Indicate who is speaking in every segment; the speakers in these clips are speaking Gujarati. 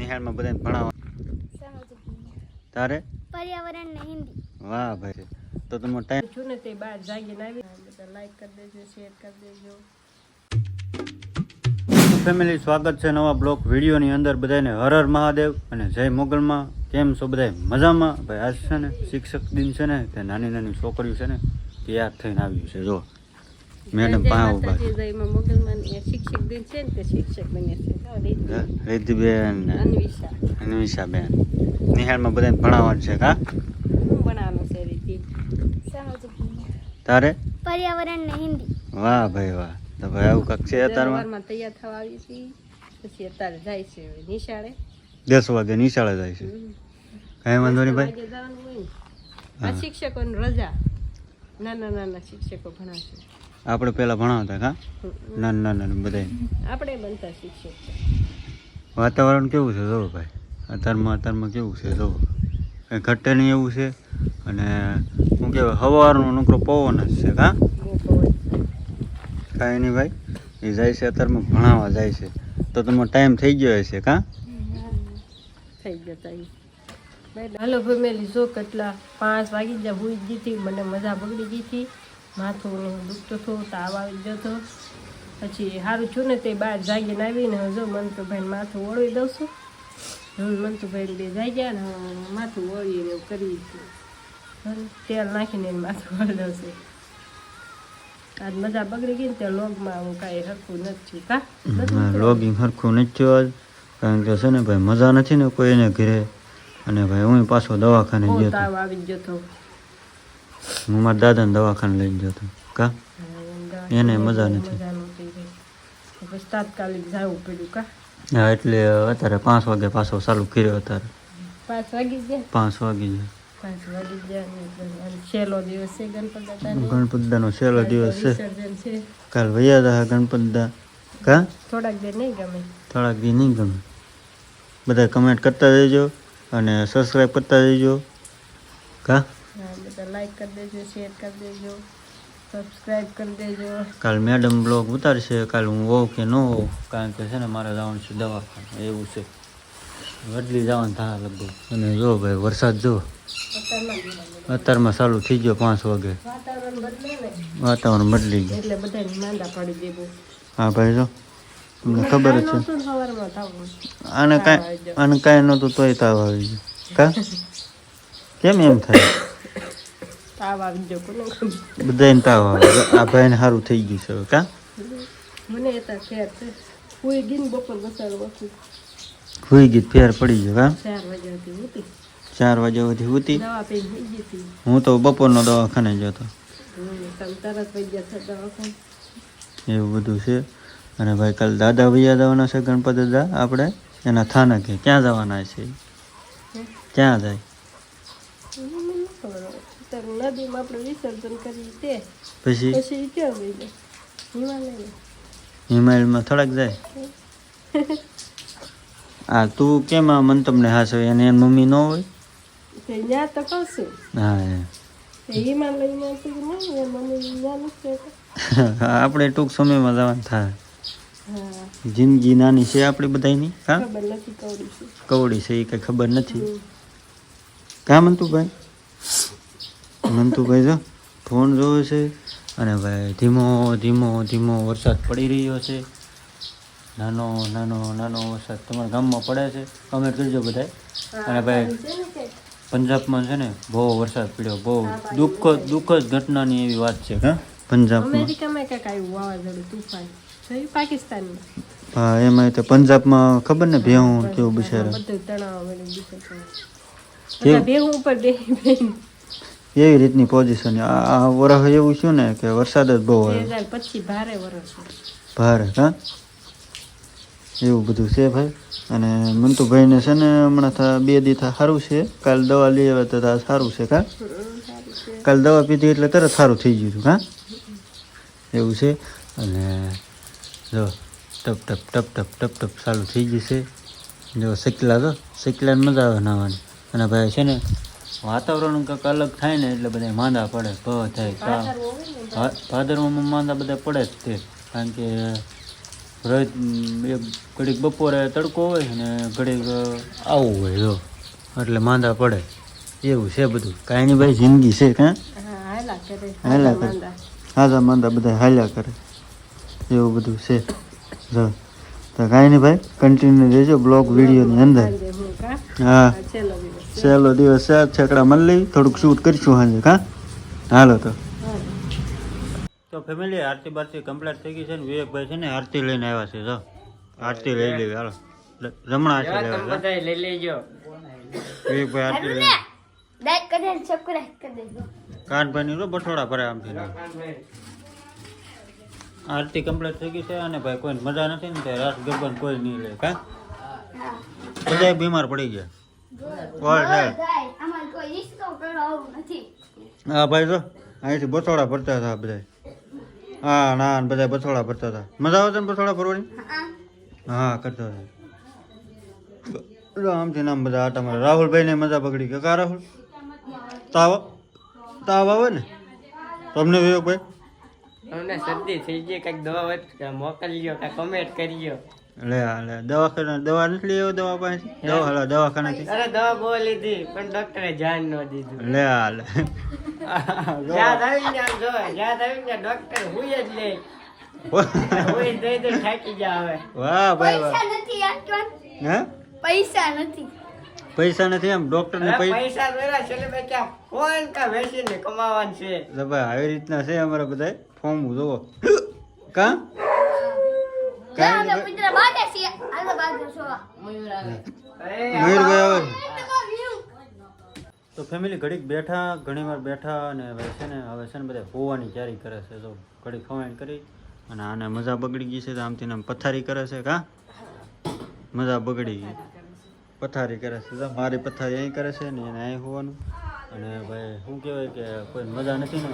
Speaker 1: નિહાળમાં બધાને ભણાવવા. તારે?
Speaker 2: પર્યાવરણ ને હિન્દી.
Speaker 1: વાહ ભાઈ. તો તમે ટાઈમ
Speaker 3: છું ને તે બહાર જાગીને આવી. બધા લાઈક કરી દેજો શેર કરી દેજો.
Speaker 1: ફેમિલી સ્વાગત છે નવા બ્લોક વિડીયોની અંદર બધાને હર હર મહાદેવ અને જય મોગલમાં. કેમ છો બધા મજામાં? ભાઈ આજ છે ને શિક્ષક દિન છે ને તે નાની નાની છોકરીઓ છે ને તૈયાર થઈને આવ્યું છે જો મેડમ
Speaker 3: ને શિક્ષક દિન છે ને તે શિક્ષક બન્યા છે.
Speaker 1: રિદ્ધિબેન ને અન્વિષાબેન નિહાળમાં બધાને ભણાવવાનું છે કા?
Speaker 3: શું ભણાવવાનું છે રીતિ
Speaker 1: તારે?
Speaker 2: પર્યાવરણ ને હિન્દી.
Speaker 1: વાહ ભાઈ વાહ. તો ભાઈ આવું કક્ષે છે અત્યારમાં?
Speaker 3: તૈયાર થવા આવી છીએ પછી અત્યારે જાય છે નિશાળે.
Speaker 1: દસ વાગે નિશાળે જાય છે. કઈ વાંધો નહીં ભાઈ.
Speaker 3: ને. આ શિક્ષકોની રજા. નાના નાના શિક્ષકો ભણાવશે.
Speaker 1: આપણે પહેલાં ભણાવતા કા?
Speaker 3: ના
Speaker 1: ના ના બધા
Speaker 3: આપણે બનતા શિક્ષક
Speaker 1: વાતાવરણ કેવું છે જો ભાઈ? અત્યારમાં અત્યારમાં કેવું છે જો કંઈ ઘટે નહીં એવું છે અને શું કહેવાય હવારનો નોકરો પવન જ છે કા? કાંઈ નહીં ભાઈ એ જાય છે અત્યારમાં ભણાવવા જાય છે. તો તમારો ટાઈમ થઈ ગયો હશે કા?
Speaker 3: થઈ ગયો ટાઈમ હાલો ફેમિલી જો કેટલા પાંચ વાગી ગયા હું હતી મને મજા બગડી ગઈ હતી. માથું દુખતું હતું તાવ આવી ગયો હતો પછી સારું છું ને તે બહાર જાગીને આવીને હવે મંતુભાઈને માથું ઓળવી દઉં છું. હું મંતુભાઈ બે જાઈ ગયા ને માથું ઓળવીને એવું કરી તેલ નાખીને માથું ઓળી દઉં છું. આજ મજા બગડી ગઈ ને તે લોગમાં હું કાંઈ હરખું નથી કા?
Speaker 1: લોગિંગ સરખું નથી થયું આજ. કારણ કે છે ને ભાઈ મજા નથી ને કોઈને ઘરે. અને ભાઈ હું પાછો દવાખાને ગયો
Speaker 3: તાવ આવી ગયો હતો
Speaker 1: હું મારા દાદાને દવાખાને લઈને ગયો હતો કા? એને મજા નથી.
Speaker 3: તાત્કાલિક જવું પડ્યું કા
Speaker 1: હા એટલે અત્યારે પાંચ વાગે પાછો ચાલુ કર્યો અત્યારે.
Speaker 3: પાંચ વાગી ગયા?
Speaker 1: પાંચ વાગી
Speaker 3: ગયા.
Speaker 1: ગણપતદાનો છેલ્લો દિવસ છે. કાલ વૈયા હતા ગણપતદા. કા?
Speaker 3: થોડાક દેર નહીં ગમે.
Speaker 1: થોડાક દી નહીં ગમે. બધા કમેન્ટ કરતા રહેજો અને સબસ્ક્રાઈબ કરતા રહેજો. કા?
Speaker 3: બધા લાઈક કરી દેજો શેર કરી દેજો સબસ્ક્રાઇબ કરી દેજો.
Speaker 1: કાલ મેડમ બ્લોગ ઉતારશે કાલ હું હોઉં કે ન હોઉં કારણ કે છે ને મારે જવાનું છે દવાખાને એવું છે. વડલી જવાનું થાય લગભગ. અને જો ભાઈ વરસાદ જો.
Speaker 3: અત્યારમાં
Speaker 1: ચાલુ થઈ ગયો પાંચ વાગે.
Speaker 3: વાતાવરણ બદલે
Speaker 1: ગયું.
Speaker 3: એટલે બધાને માંદા પાડી દેવું
Speaker 1: હા ભાઈ જો. તમને ખબર જ છે? આને કાંઈ આને કાંઈ નહોતું તોય તાવ આવી ગયો. કા? કેમ એમ થાય?
Speaker 3: તાવ આવી ગયો કોને ખબર.
Speaker 1: બધાને તાવ આવે. આ ભાઈને સારું થઈ ગયું છે કા?
Speaker 3: મને હતા ફેર છે. કોઈ ગીન બપોર વખત
Speaker 1: હોઈ ગઈ ફેર પડી ગયો કા?
Speaker 3: ચાર વાગ્યા સુધી ઉતી
Speaker 1: ચાર વાગ્યા સુધી ઉતી
Speaker 3: દવા પી ગઈ હતી.
Speaker 1: હું તો બપોરનો દવાખાને જ હતો
Speaker 3: હમ, તરત વહી ગયા
Speaker 1: એવું બધું છે. અને ભાઈ કાલ દાદા ભૈયા જવાના છે ગણપત દાદા આપણે? એના થાનકે. ક્યાં જવાના છે? ક્યાં જાય?
Speaker 3: ખબર નદીમાં આપણે વિસર્જન કરી તે.
Speaker 1: પછી?
Speaker 3: પછી ક્યાં વહી જાય હિમાલય
Speaker 1: હિમાલયમાં થોડાક જાય. હા તું કેમ આ મન તમને હાસ હોય? અને એની મમ્મી ન હોય?
Speaker 3: ત્યાં તો
Speaker 1: હા
Speaker 3: હિમાલયમાં નહીં મમ્મી ત્યાં
Speaker 1: આપણે ટૂંક સમયમાં જવાનું થાય. જિંદગી નાની છે આપણી બધાની હા?
Speaker 3: ખબર નથી કવડી
Speaker 1: છે. એ કંઈ ખબર નથી. કા મંતુભાઈ? મંતુભાઈ જો ફોન જોવે છે અને ભાઈ ધીમો ધીમો ધીમો વરસાદ પડી રહ્યો છે. નાનો નાનો નાનો વરસાદ તમારા ગામમાં પડે છે. કમેન્ટ કરજો બધાય અને ભાઈ પંજાબમાં છે ને બહુ વરસાદ પડ્યો બહુ દુઃખ દુઃખ જ ઘટનાની એવી વાત છે. હા? પંજાબમાં.
Speaker 3: અમેરિકામાં કંઈક આવ્યું વાવાઝોડું તુફાન. જોયું પાકિસ્તાનમાં?
Speaker 1: હા એમાં તો પંજાબમાં ખબર ને ભેહું કેવું બિચારા.
Speaker 3: બધું તણાવ ભેગું ઉપર બે
Speaker 1: એવી રીતની પોઝિશન આ વરસ એવું શું ને કે વરસાદ જ બહુ
Speaker 3: હોય
Speaker 1: આવે
Speaker 3: હજાર ભારે વરસ
Speaker 1: ભારે હા? એવું બધું છે ભાઈ. અને મંતુભાઈને છે ને હમણાં થા બે દી થા સારું છે. કાલ દવા લઈ આવ્યા તો સારું છે કા? કાલ દવા પીધી એટલે તરત સારું થઈ ગયું હા? એવું છે? અને જો ટપ ટપ ટપ ટપ ટપ ટપ ચાલુ થઈ ગયું છે. જો શીખલા તો શીખલાને મજા આવે નાવાની. અને ભાઈ છે ને વાતાવરણ કંઈક અલગ થાય ને એટલે બધા માંદા પડે ભ થાય ભાદરવામાં માંદા બધા પડે જ તે. કારણ કે રોજ એક ઘડીક બપોરે તડકો હોય ને ઘડીક આવું હોય જો. એટલે માંદા પડે. એવું છે બધું. કાંઈ નહીં ભાઈ જિંદગી છે કાં?
Speaker 3: હાલ્યા હાલા કરે.
Speaker 1: હાજા માંદા. બધા હાલ્યા કરે. એવું બધું છે. જો. તો કાંઈ નહીં ભાઈ કન્ટિન્યુ રહેજો બ્લોગ વિડીયોની અંદર.
Speaker 3: હા
Speaker 1: હું.
Speaker 3: હા છેલ્લો દિવસ
Speaker 1: સાહેબ છેકડા મળી થોડુંક શૂટ કરીશું સાંજે કાં? હાલો તો. તો ફેમિલી આરતી બારતી કમ્પ્લીટ થઈ ગઈ છે ને, વિવેકભાઈ છે ને આરતી લઈને આવ્યા છે, જો. આરતી લઈ લેવી, હાલો. રમણા છે
Speaker 3: લઈ લેજો
Speaker 1: વિવેકભાઈ આરતી લઈ
Speaker 2: લાઈક કરી દે સબસ્ક્રાઇબ કરી દેજો
Speaker 1: કાનભાઈની બઠોડા ભરે આમથી. આરતી કમ્પ્લીટ થઈ ગઈ છે અને ભાઈ કોઈ મજા નથી ને રાસ ગરબા કોઈ નહીં લે, કા? બધા બીમાર પડી ગયા.
Speaker 2: કોઈ નથી
Speaker 1: હા ભાઈ જો. અહીંથી બથોડા ભરતા હતા બધા હા ના બધા બથોડા ભરતા હતા. મજા આવે છે ને બથોડા ભરવાની?
Speaker 2: હા.
Speaker 1: હા કરતા હતા. આમથી નામ બધા આટા મારે. રાહુલભાઈ ને મજા પકડી કે કા રાહુલ? તાવ તાવ આવે ને? તમને વિવેકભાઈ?
Speaker 3: તમને શરદી થઈ ગઈ કંઈક દવા મોકલજો કંઈક કમેન્ટ કરજો
Speaker 1: લે લે દવાખાના દવા નથી લઈ દવા પાસે દવા દવાખાના દવાખાનાથી
Speaker 3: અરે દવા બહુ લીધી પણ ડોક્ટરે ધ્યાન ન દીધું.
Speaker 1: લે આ
Speaker 3: યાદ આવી ને આમ જો યાદ આવી ને ડોક્ટર હુઈ જ લે હુઈ દઈ દઈ થાકી જા હવે.
Speaker 1: વાહ ભાઈ વાહ.
Speaker 2: પૈસા નથી
Speaker 1: હે?
Speaker 2: પૈસા નથી.
Speaker 1: પૈસા નથી એમ? ડોક્ટર ને પૈસા
Speaker 3: પૈસા વેરા છેલ્લે ક્યાં ફોન કા વેચીને કમાવાનું છે?
Speaker 1: ભાઈ આવી રીતના છે અમારા બધા ફોર્મ જોવો. કા?
Speaker 2: તો
Speaker 1: ફેમિલી ઘડીક બેઠા ઘણી વાર બેઠા અને હવે છે ને હવે છે ને બધા હોવાની તૈયારી કરે છે. તો ઘડીક ખવાણ કરી અને આને મજા બગડી ગઈ છે તો આમથી આમ પથારી કરે છે કા? મજા બગડી ગઈ. પથારી કરે છે. જો મારી પથારી અહીં કરે છે ને એને અહીં હોવાનું. અને ભાઈ શું કહેવાય કે કોઈ મજા નથી ને?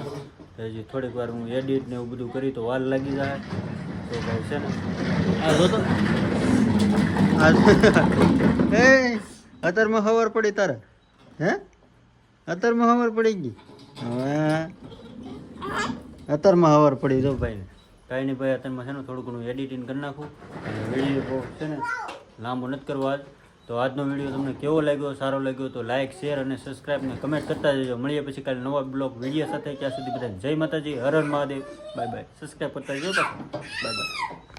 Speaker 1: હજી થોડીક વાર હું એડિટ ને એવું બધું કરી તો વાર લાગી જાય. તો ખબર પડી તારે. હે? અત્યારમાં ખબર પડી ગઈ. હવે અત્યારમાં ખબર પડી જો ભાઈને કાંઈ નહીં ભાઈ અત્યારમાં છે ને થોડું ઘણું એડિટિંગ કરી નાખું. અને વીડિયો છે ને લાંબો નથી કરવો આજ. તો આજનો વીડિયો તમને કેવો લાગ્યો, સારો લાગ્યો તો લાઇક શેર અને સબસ્ક્રાઇબ ને કમેન્ટ કરતા જજો મળીએ પછી કાલે નવા બ્લોગ વીડિયો સાથે. ત્યાં સુધી બધા જય માતાજી, હર મહાદેવ. બાય બાય સબસ્ક્રાઈબ કરતા જજો બાય બાય